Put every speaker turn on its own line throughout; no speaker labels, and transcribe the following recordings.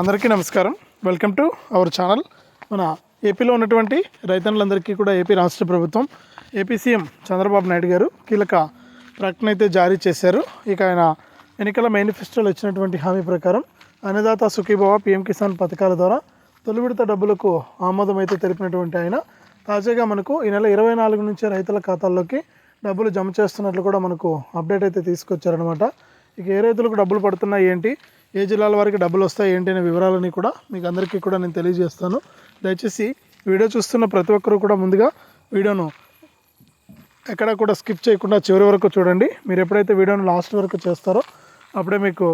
అందరికీ నమస్కారం. Welcome to our channel మన ఏపీలో ఉన్నటువంటి రైతన్నులందరికీ కూడా ఏపీ రాష్ట్ర ప్రభుత్వం ఏపీ సీఎం చంద్రబాబు నాయుడు గారు కీలక ప్రకటన అయితే జారీ చేశారు. ఇక ఆయన ఎన్నికల మేనిఫెస్టోలో ఇచ్చినటువంటి హామీ ప్రకారం అన్నదాత సుఖీభావ పిఎం కిసాన్ పథకాల ద్వారా తొలి విడత డబ్బులకు ఆమోదం అయితే తెలిపినటువంటి ఆయన. తాజాగా మనకు ఈ నెల ఇరవై నాలుగు నుంచే రైతుల ఖాతాల్లోకి డబ్బులు జమ చేస్తున్నట్లు కూడా మనకు అప్డేట్ అయితే తీసుకొచ్చారనమాట ఇక ఏ రైతులకు డబ్బులు పడుతున్నాయి ఏంటి? ఏ జిల్లాల వారికి డబ్బులు వస్తాయి ఏంటి అనే వివరాలని కూడా మీకు అందరికీ కూడా నేను తెలియజేస్తాను. దయచేసి వీడియో చూస్తున్న ప్రతి ఒక్కరు కూడా ముందుగా వీడియోను ఎక్కడ కూడా స్కిప్ చేయకుండా చివరి వరకు చూడండి. మీరు ఎప్పుడైతే వీడియోను లాస్ట్ వరకు చేస్తారో అప్పుడే మీకు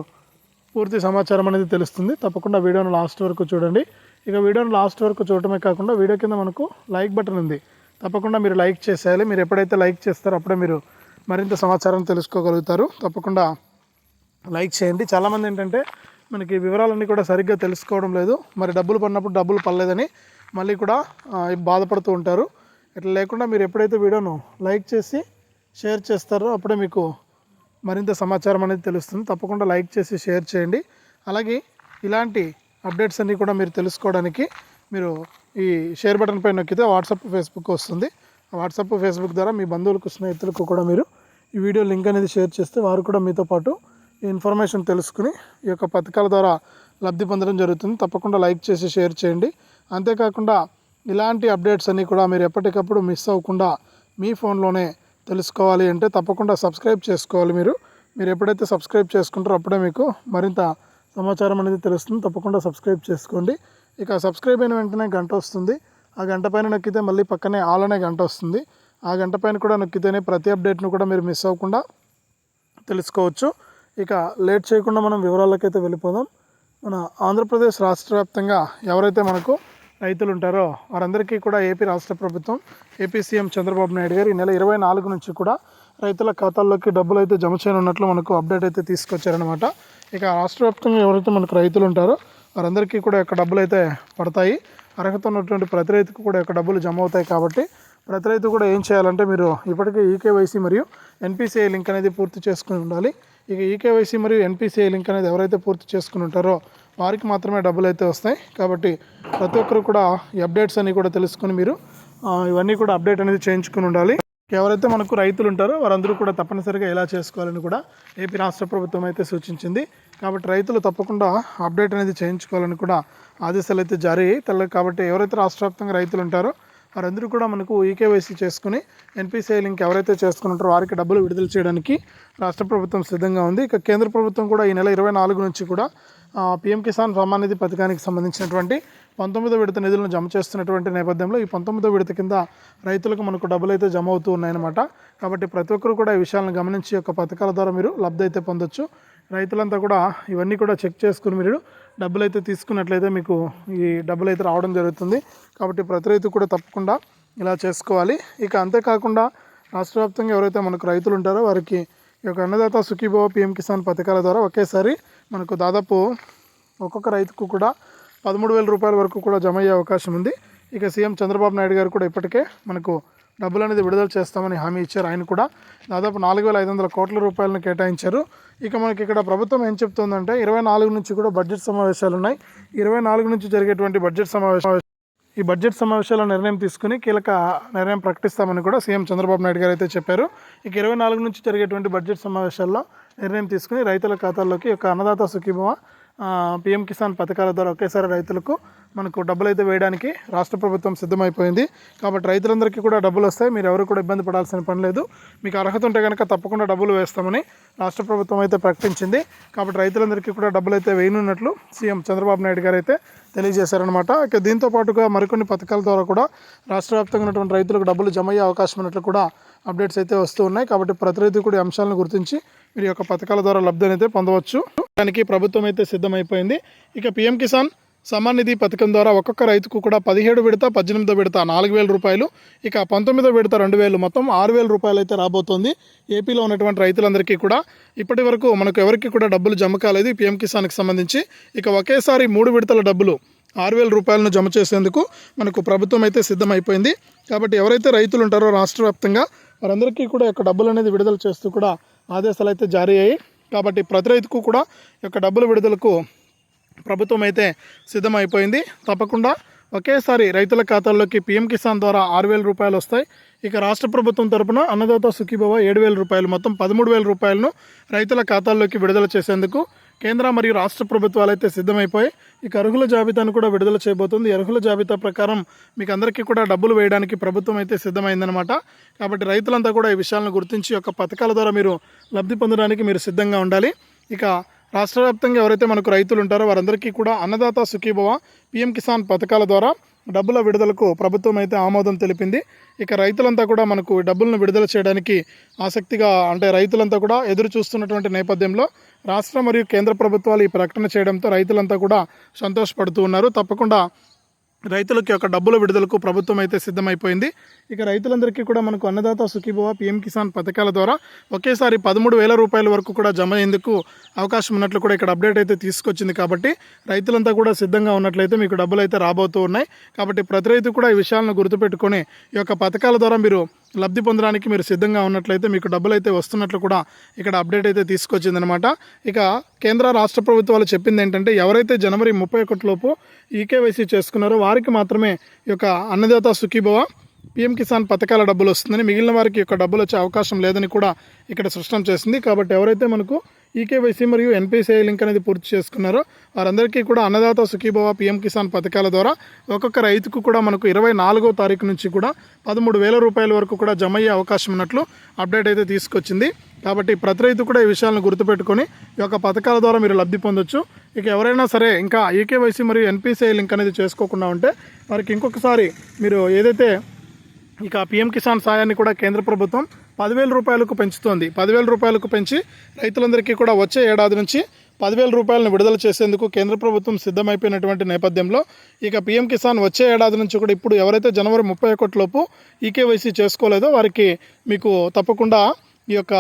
పూర్తి సమాచారం అనేది తెలుస్తుంది. తప్పకుండా వీడియోను లాస్ట్ వరకు చూడండి. ఇక వీడియోను లాస్ట్ వరకు చూడటమే కాకుండా వీడియో కింద మనకు లైక్ బటన్ ఉంది. తప్పకుండా మీరు లైక్ చేసేయాలి. మీరు ఎప్పుడైతే లైక్ చేస్తారో అప్పుడే మీరు మరింత సమాచారం తెలుసుకోగలుగుతారు. తప్పకుండా లైక్ చేయండి. చాలామంది ఏంటంటే మనకి వివరాలన్నీ కూడా సరిగ్గా తెలుసుకోవడం లేదు. మరి డబ్బులు పడినప్పుడు డబ్బులు పడలేదని మళ్ళీ కూడా బాధపడుతూ ఉంటారు. ఇట్లా లేకుండా మీరు ఎప్పుడైతే వీడియోను లైక్ చేసి షేర్ చేస్తారో అప్పుడే మీకు మరింత సమాచారం అనేది తెలుస్తుంది. తప్పకుండా లైక్ చేసి షేర్ చేయండి. అలాగే ఇలాంటి అప్డేట్స్ అన్నీ కూడా మీరు తెలుసుకోవడానికి మీరు ఈ షేర్ బటన్ పైన నొక్కితే వాట్సాప్ ఫేస్బుక్ వస్తుంది. ఆ వాట్సాప్ ఫేస్బుక్ ద్వారా మీ బంధువులకు స్నేహితులకు కూడా మీరు ఈ వీడియో లింక్ అనేది షేర్ చేస్తే వారు కూడా మీతో పాటు ఇన్ఫర్మేషన్ తెలుసుకుని ఈ యొక్క పథకాల ద్వారా లబ్ధి పొందడం జరుగుతుంది. తప్పకుండా లైక్ చేసి షేర్ చేయండి. అంతేకాకుండా ఇలాంటి అప్డేట్స్ అన్నీ కూడా మీరు ఎప్పటికప్పుడు మిస్ అవ్వకుండా మీ ఫోన్లోనే తెలుసుకోవాలి అంటే తప్పకుండా సబ్స్క్రైబ్ చేసుకోవాలి మీరు. మీరు ఎప్పుడైతే సబ్స్క్రైబ్ చేసుకుంటారో అప్పుడే మీకు మరింత సమాచారం అనేది తెలుస్తుంది. తప్పకుండా సబ్స్క్రైబ్ చేసుకోండి. ఇక సబ్స్క్రైబ్ అయిన వెంటనే గంట వస్తుంది. ఆ గంట పైన నొక్కితే మళ్ళీ పక్కనే ఆల్ అనే గంట వస్తుంది. ఆ గంట పైన కూడా నొక్కితేనే ప్రతి అప్డేట్ను కూడా మీరు మిస్ అవ్వకుండా తెలుసుకోవచ్చు. ఇక లేట్ చేయకుండా మనం వివరాలకైతే వెళ్ళిపోదాం. మన ఆంధ్రప్రదేశ్ రాష్ట్ర వ్యాప్తంగా ఎవరైతే మనకు రైతులు ఉంటారో వారందరికీ కూడా ఏపీ రాష్ట్ర ప్రభుత్వం ఏపీ సీఎం చంద్రబాబు నాయుడు గారు ఈ నెల ఇరవై నాలుగు నుంచి కూడా రైతుల ఖాతాల్లోకి డబ్బులు అయితే జమ చేయనున్నట్లు మనకు అప్డేట్ అయితే తీసుకొచ్చారనమాట ఇక రాష్ట్ర వ్యాప్తంగా ఎవరైతే మనకు రైతులు ఉంటారో వారందరికీ కూడా యొక్క డబ్బులు అయితే పడతాయి. అర్హత ఉన్నటువంటి ప్రతి రైతుకు కూడా యొక్క డబ్బులు జమ అవుతాయి కాబట్టి ప్రతి రైతు కూడా ఏం చేయాలంటే మీరు ఇప్పటికే ఈకేవైసీ మరియు ఎన్పిసిఐ లింక్ అనేది పూర్తి చేసుకుని ఉండాలి. ఇక ఈకేవైసీ మరియు ఎన్పిసిఐ లింక్ అనేది ఎవరైతే పూర్తి చేసుకుని ఉంటారో వారికి మాత్రమే డబ్బులు అయితే వస్తాయి. కాబట్టి ప్రతి ఒక్కరు కూడా ఈ అప్డేట్స్ అన్నీ కూడా తెలుసుకుని మీరు ఇవన్నీ కూడా అప్డేట్ అనేది చేయించుకుని ఉండాలి. ఎవరైతే మనకు రైతులు ఉంటారో వారందరూ కూడా తప్పనిసరిగా ఎలా చేసుకోవాలని కూడా ఏపీ రాష్ట్ర ప్రభుత్వం అయితే సూచించింది. కాబట్టి రైతులు తప్పకుండా అప్డేట్ అనేది చేయించుకోవాలని కూడా ఆదేశాలు అయితే జారీ అయ్యాయి. కాబట్టి ఎవరైతే రాష్ట్ర రైతులు ఉంటారో వారందరూ కూడా మనకు ఈకేవైసీ చేసుకుని ఎన్పిసిఐ లింక్ ఎవరైతే చేసుకుని ఉంటారో వారికి డబ్బులు విడుదల చేయడానికి రాష్ట్ర ప్రభుత్వం సిద్ధంగా ఉంది. ఇక కేంద్ర ప్రభుత్వం కూడా ఈ నెల ఇరవై నాలుగు నుంచి కూడా పిఎం కిసాన్ సమ్మాన్ నిధి పథకానికి సంబంధించినటువంటి పంతొమ్మిదో విడత నిధులను జమ చేస్తున్నటువంటి నేపథ్యంలో ఈ పంతొమ్మిదో విడత కింద రైతులకు మనకు డబ్బులు అయితే జమ అవుతూ ఉన్నాయన్నమాట. కాబట్టి ప్రతి ఒక్కరు కూడా ఈ విషయాలను గమనించి ఒక యొక్క పథకాల ద్వారా మీరు లబ్ధి అయితే పొందొచ్చు. రైతులంతా కూడా ఇవన్నీ కూడా చెక్ చేసుకుని మీరు డబ్బులు అయితే తీసుకున్నట్లయితే మీకు ఈ డబ్బులు అయితే రావడం జరుగుతుంది. కాబట్టి ప్రతి రైతు కూడా తప్పకుండా ఇలా చేసుకోవాలి. ఇక అంతేకాకుండా రాష్ట్ర వ్యాప్తంగా ఎవరైతే మనకు రైతులు ఉంటారో వారికి ఈ యొక్క అన్నదాత సుఖీభవ పిఎం కిసాన్ పథకాల ద్వారా ఒకేసారి మనకు దాదాపు ఒక్కొక్క రైతుకు కూడా పదమూడు వేల రూపాయల వరకు కూడా జమ అయ్యే అవకాశం ఉంది. ఇక సీఎం చంద్రబాబు నాయుడు గారు కూడా ఇప్పటికే మనకు డబ్బులు అనేది విడుదల చేస్తామని హామీ ఇచ్చారు. ఆయన కూడా దాదాపు నాలుగు వేల ఐదు వందల కోట్ల రూపాయలను కేటాయించారు. ఇక మనకి ఇక్కడ ప్రభుత్వం ఏం చెప్తుందంటే ఇరవై నాలుగు నుంచి కూడా బడ్జెట్ సమావేశాలు ఉన్నాయి. ఇరవై నాలుగు నుంచి జరిగేటువంటి బడ్జెట్ సమావేశం ఈ బడ్జెట్ సమావేశాల్లో నిర్ణయం తీసుకుని కీలక నిర్ణయం ప్రకటిస్తామని కూడా సీఎం చంద్రబాబు నాయుడు గారు అయితే చెప్పారు. ఇక ఇరవై నాలుగు నుంచి జరిగేటువంటి బడ్జెట్ సమావేశాల్లో నిర్ణయం తీసుకుని రైతుల ఖాతాల్లోకి ఒక అన్నదాత సుఖీభవ పిఎం కిసాన్ పథకాల ద్వారా ఒకేసారి రైతులకు మనకు డబ్బులు అయితే వేయడానికి రాష్ట్ర ప్రభుత్వం సిద్ధమైపోయింది. కాబట్టి రైతులందరికీ కూడా డబ్బులు వస్తాయి. మీరు ఎవరు కూడా ఇబ్బంది పడాల్సిన పని లేదు. మీకు అర్హత ఉంటే కనుక తప్పకుండా డబ్బులు వేస్తామని రాష్ట్ర ప్రభుత్వం అయితే ప్రకటించింది. కాబట్టి రైతులందరికీ కూడా డబ్బులు అయితే వేయనున్నట్లు సీఎం చంద్రబాబు నాయుడు గారు అయితే తెలియజేశారనమాట ఇక దీంతో పాటుగా మరికొన్ని పథకాల ద్వారా కూడా రాష్ట్ర వ్యాప్తంగా ఉన్నటువంటి రైతులకు డబ్బులు జమ అయ్యే అవకాశం ఉన్నట్లు కూడా అప్డేట్స్ అయితే వస్తూ ఉన్నాయి. కాబట్టి ప్రతి రైతు కూడా అంశాలను గుర్తించి మీరు యొక్క పథకాల ద్వారా లబ్ధిని అయితే పొందవచ్చు. దానికి ప్రభుత్వం అయితే సిద్ధమైపోయింది. ఇక పిఎం కిసాన్ సమానిధి పథకం ద్వారా ఒక్కొక్క రైతుకు కూడా పదిహేడు విడత పద్దెనిమిదో విడత నాలుగు వేల రూపాయలు. ఇక పంతొమ్మిదో విడత రెండు వేలు. మొత్తం ఆరు వేల రూపాయలు అయితే రాబోతోంది. ఏపీలో ఉన్నటువంటి రైతులందరికీ కూడా ఇప్పటి వరకు మనకు ఎవరికి కూడా డబ్బులు జమ కాలేదు ఈ పిఎం కిసాన్కి సంబంధించి. ఇక ఒకేసారి మూడు విడతల డబ్బులు ఆరు వేల రూపాయలను జమ చేసేందుకు మనకు ప్రభుత్వం అయితే సిద్ధమైపోయింది. కాబట్టి ఎవరైతే రైతులు ఉంటారో రాష్ట్ర వ్యాప్తంగా వారందరికీ కూడా యొక్క డబ్బులు అనేది విడుదల చేస్తూ కూడా ఆదేశాలు అయితే జారీ అయ్యాయి. కాబట్టి ప్రతి రైతుకు కూడా యొక్క డబ్బుల విడుదలకు ప్రభుత్వం అయితే సిద్ధమైపోయింది. తప్పకుండా ఒకేసారి రైతుల ఖాతాల్లోకి పీఎం కిసాన్ ద్వారా ఆరు వేల రూపాయలు వస్తాయి. ఇక రాష్ట్ర ప్రభుత్వం తరపున అన్నదాత సుఖీభవ ఏడు వేల రూపాయలు మొత్తం పదమూడు వేల రూపాయలను రైతుల ఖాతాల్లోకి విడుదల చేసేందుకు కేంద్ర మరియు రాష్ట్ర ప్రభుత్వాలు అయితే సిద్ధమైపోయి ఇక అర్హుల జాబితాను కూడా విడుదల చేయబోతుంది. అర్హుల జాబితా ప్రకారం మీకు అందరికీ కూడా డబ్బులు వేయడానికి ప్రభుత్వం అయితే సిద్ధమైందనమాట కాబట్టి రైతులంతా కూడా ఈ విషయాలను గుర్తించి యొక్క పథకాల ద్వారా మీరు లబ్ధి పొందడానికి మీరు సిద్ధంగా ఉండాలి. ఇక రాష్ట్ర వ్యాప్తంగా ఎవరైతే మనకు రైతులు ఉంటారో వారందరికీ కూడా అన్నదాత సుఖీభవ పిఎం కిసాన్ పథకాల ద్వారా డబ్బుల విడుదలకు ప్రభుత్వం అయితే ఆమోదం తెలిపింది. ఇక రైతులంతా కూడా మనకు డబ్బులను విడుదల చేయడానికి ఆసక్తిగా అంటే రైతులంతా కూడా ఎదురు చూస్తున్నటువంటి నేపథ్యంలో రాష్ట్ర మరియు కేంద్ర ప్రభుత్వాలు ఈ ప్రకటన చేయడంతో రైతులంతా కూడా సంతోషపడుతూ ఉన్నారు. తప్పకుండా రైతులకి యొక్క డబ్బుల విడుదలకు ప్రభుత్వం అయితే సిద్ధమైపోయింది. ఇక రైతులందరికీ కూడా మనకు అన్నదాత సుఖీభవ పిఎం కిసాన్ పథకాల ద్వారా ఒకేసారి పదమూడు వేల రూపాయల వరకు కూడా జమ అయ్యేందుకు అవకాశం ఉన్నట్లు కూడా ఇక్కడ అప్డేట్ అయితే తీసుకొచ్చింది కాబట్టి రైతులంతా కూడా సిద్ధంగా ఉన్నట్లయితే మీకు డబ్బులు అయితే రాబోతూ ఉన్నాయి. కాబట్టి ప్రతి రైతు కూడా ఈ విషయాలను గుర్తుపెట్టుకొని ఈ యొక్క పథకాల ద్వారా మీరు లబ్ధి పొందడానికి మీరు సిద్ధంగా ఉన్నట్లయితే మీకు డబ్బులు అయితే వస్తున్నట్లు కూడా ఇక్కడ అప్డేట్ అయితే తీసుకొచ్చిందనమాట ఇక కేంద్ర రాష్ట్ర ప్రభుత్వాలు చెప్పింది ఏంటంటే ఎవరైతే జనవరి ముప్పై ఒకటిలోపు ఈకేవైసీ చేసుకున్నారో వారికి మాత్రమే ఈ యొక్క అన్నదాత సుఖీభవ పిఎం కిసాన్ పథకాల డబ్బులు వస్తుందని మిగిలిన వారికి యొక్క డబ్బులు వచ్చే అవకాశం లేదని కూడా ఇక్కడ స్పష్టం చేసింది. కాబట్టి ఎవరైతే మనకు ఈకేవైసీ మరియు ఎన్పిసిఐ లింక్ అనేది పూర్తి చేసుకున్నారో. వారందరికీ కూడా అన్నదాత సుఖీభవ పిఎం కిసాన్ పథకాల ద్వారా ఒక్కొక్క రైతుకు కూడా మనకు ఇరవై నాలుగో తారీఖు నుంచి కూడా పదమూడు వేల రూపాయల వరకు కూడా జమ అయ్యే అవకాశం ఉన్నట్లు అప్డేట్ అయితే తీసుకొచ్చింది. కాబట్టి ప్రతి రైతు కూడా ఈ విషయాలను గుర్తుపెట్టుకొని ఈ యొక్క పథకాల ద్వారా మీరు లబ్ధి పొందొచ్చు. ఇక ఎవరైనా సరే ఇంకా ఈకేవైసీ మరియు ఎన్పిసిఐ లింక్ అనేది చేసుకోకుండా ఉంటే వారికి ఇంకొకసారి మీరు ఏదైతే ఇక పిఎం కిసాన్ సాయాన్ని కూడా కేంద్ర ప్రభుత్వం పదివేల రూపాయలకు పెంచుతోంది. పదివేల రూపాయలకు పెంచి రైతులందరికీ కూడా వచ్చే ఏడాది నుంచి పదివేల రూపాయలను విడుదల చేసేందుకు కేంద్ర ప్రభుత్వం సిద్ధమైపోయినటువంటి నేపథ్యంలో ఇక పీఎం కిసాన్ వచ్చే ఏడాది నుంచి కూడా ఇప్పుడు ఎవరైతే జనవరి ముప్పై ఒకటిలోపు ఈకేవైసీ చేసుకోలేదో వారికి మీకు తప్పకుండా ఈ యొక్క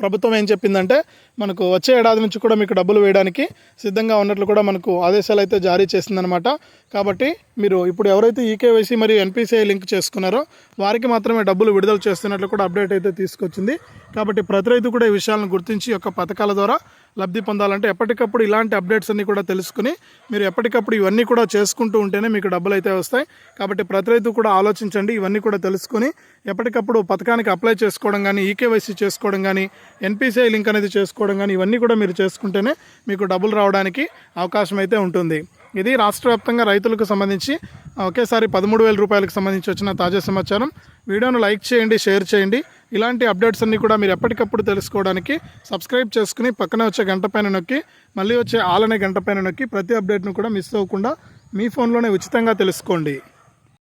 ప్రభుత్వం ఏం చెప్పిందంటే మనకు వచ్చే ఏడాది నుంచి కూడా మీకు డబ్బులు వేయడానికి సిద్ధంగా ఉన్నట్లు కూడా మనకు ఆదేశాలు అయితే జారీ చేసిందనమాట కాబట్టి మీరు ఇప్పుడు ఎవరైతే ఈకేవైసీ మరియు ఎన్పిసిఐ లింక్ చేసుకున్నారో వారికి మాత్రమే డబ్బులు విడుదల చేస్తున్నట్లు కూడా అప్డేట్ అయితే తీసుకొచ్చింది. కాబట్టి ప్రతి రైతు కూడా ఈ విషయాలను గుర్తించి యొక్క పథకాల ద్వారా లబ్ధి పొందాలంటే ఎప్పటికప్పుడు ఇలాంటి అప్డేట్స్ అన్ని కూడా తెలుసుకుని మీరు ఎప్పటికప్పుడు ఇవన్నీ కూడా చేసుకుంటూ ఉంటేనే మీకు డబ్బులు అయితే వస్తాయి. కాబట్టి ప్రతి రైతు కూడా ఆలోచించండి ఇవన్నీ కూడా తెలుసుకుని ఎప్పటికప్పుడు పథకానికి అప్లై చేసుకోవడం కానీ ఈకేవైసీ చేసుకోవడం కానీ ఎన్పిసిఐ లింక్ అనేది చేసుకోవడం కానీ ఇవన్నీ కూడా మీరు చేసుకుంటేనే మీకు డబ్బులు రావడానికి అవకాశం అయితే ఉంటుంది. ఇది రాష్ట్ర వ్యాప్తంగా రైతులకు సంబంధించి ఒకేసారి పదమూడు వేల రూపాయలకు సంబంధించి వచ్చిన తాజా సమాచారం. వీడియోను లైక్ చేయండి షేర్ చేయండి. ఇలాంటి అప్డేట్స్ అన్నీ కూడా మీరు ఎప్పటికప్పుడు తెలుసుకోవడానికి సబ్స్క్రైబ్ చేసుకుని పక్కన వచ్చే గంట పైన నొక్కి మళ్ళీ వచ్చే ఆలనే గంట పైన నొక్కి ప్రతి అప్డేట్ను కూడా మిస్ అవ్వకుండా మీ ఫోన్లోనే ఉచితంగా తెలుసుకోండి.